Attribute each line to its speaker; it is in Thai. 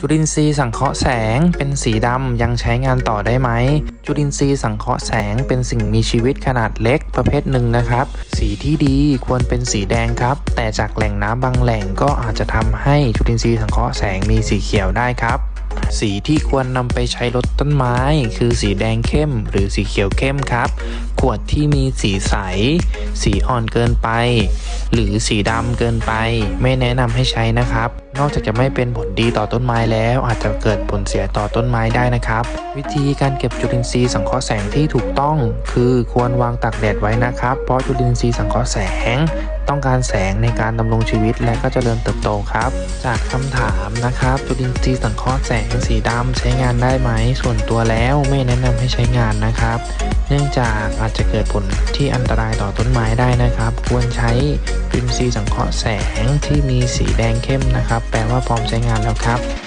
Speaker 1: จุลินทรีย์สังเคราะห์แสงเป็นสีดำยังใช้งานต่อได้ไหม จุลินทรีย์สังเคราะห์แสงเป็นสิ่งมีชีวิตขนาดเล็กประเภทหนึ่งนะครับ สีที่ดีควรเป็นสีแดงครับ แต่จากแหล่งน้ำบางแหล่งก็อาจจะทำให้จุลินทรีย์สังเคราะห์แสงมีสีเขียวได้ครับสีที่ควรนำไปใช้ลดต้นไม้ คือสีแดงเข้มหรือสีเขียวเข้มครับ ขวดที่มีสีใส สีอ่อนเกินไป หรือสีดำเกินไป ไม่แนะนำให้ใช้นะครับ นอกจากจะไม่เป็นผลดีต่อต้นไม้แล้ว อาจจะเกิดผลเสียต่อต้นไม้ได้นะครับ วิธีการเก็บจุลินทรีย์สังเคราะห์แสงที่ถูกต้อง คือควรวางตากแดดไว้นะครับ เพราะจุลินทรีย์สังเคราะห์แสง ต้องการแสงในการดำรงชีวิตและก็จเจริญเติบโตครับ จากคำถามนะครับ จุลินทรีย์สังเคราะห์แสงสีดำใช้งานได้ไหมส่วนตัวแล้วไม่แนะนำให้ใช้งานนะครับ เนื่องจากอาจจะเกิดผลที่อันตรายต่อต้นไม้ได้นะครับ ควรใช้จุลินทรีย์สังเคราะห์แสงที่มีสีแดงเข้มนะครับแปลว่าพร้อมใช้งานแล้วครับ